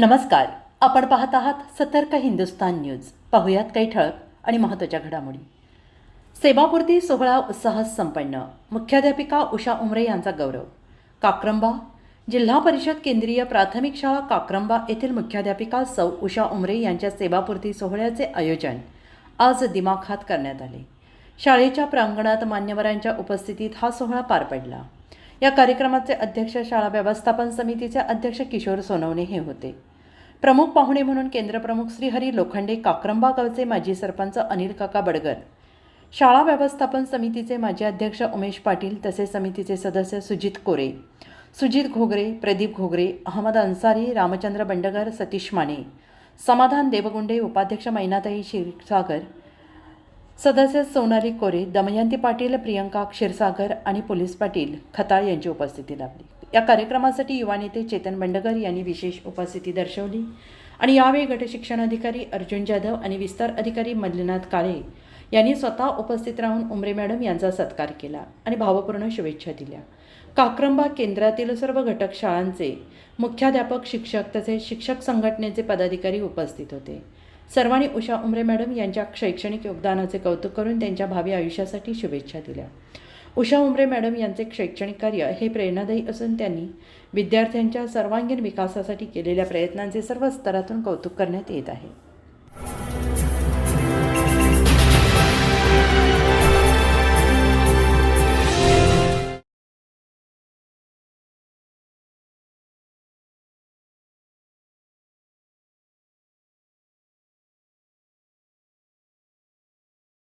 नमस्कार. आपण पाहत आहात सतर्क हिंदुस्तान न्यूज. पाहुयात काही ठळक आणि महत्त्वाच्या घडामोडी. सेवापूर्ती सोहळा उत्साहात संपन्न. मुख्याध्यापिका उषा उमरे यांचा गौरव. काक्रंबा. जिल्हा परिषद केंद्रीय प्राथमिक शाळा काक्रंबा येथील मुख्याध्यापिका सौ उषा उमरे यांच्या सेवापूर्ती सोहळ्याचे आयोजन आज दिमाखात करण्यात आले. शाळेच्या प्रांगणात मान्यवरांच्या उपस्थितीत हा सोहळा पार पडला. या कार्यक्रमाचे अध्यक्ष शाळा व्यवस्थापन समितीचे अध्यक्ष किशोर सोनवणे हे होते. प्रमुख पाहुणे म्हणून केंद्रप्रमुख श्रीहरी लोखंडे काक्रंबा गावचे माजी सरपंच अनिल काका बडगर. शाळा व्यवस्थापन समितीचे माजी अध्यक्ष उमेश पाटील तसेच समितीचे सदस्य सुजित कोरे सुजित घोगरे प्रदीप घोगरे अहमद अन्सारी रामचंद्र बंडगर सतीश माने समाधान देवगुंडे उपाध्यक्ष मैनाताई क्षीरसागर सदस्य सोनाली कोरे दमयंती पाटील प्रियंका क्षीरसागर आणि पोलीस पाटील खताळ यांची उपस्थिती लाभली. या कार्यक्रमासाठी युवा नेते चेतन बंडगर यांनी विशेष उपस्थिती दर्शवली. आणि यावेळी गटशिक्षण अधिकारी अर्जुन जाधव आणि विस्तार अधिकारी मल्लीनाथ काळे यांनी स्वतः उपस्थित राहून उमरे मॅडम यांचा सत्कार केला आणि भावपूर्ण शुभेच्छा दिल्या. काक्रंबा केंद्रातील सर्व घटक शाळांचे मुख्याध्यापक शिक्षक तसेच शिक्षक संघटनेचे पदाधिकारी उपस्थित होते. सर्वांनी उषा उमरे मॅडम यांच्या शैक्षणिक योगदानाचे कौतुक करून त्यांच्या भावी आयुष्यासाठी शुभेच्छा दिल्या. उषा उमरे मॅडम यांचे शैक्षणिक कार्य हे प्रेरणादायी असून त्यांनी विद्यार्थ्यांच्या सर्वांगीण विकासासाठी केलेल्या प्रयत्नांचे सर्व स्तरातून कौतुक करण्यात येत आहे.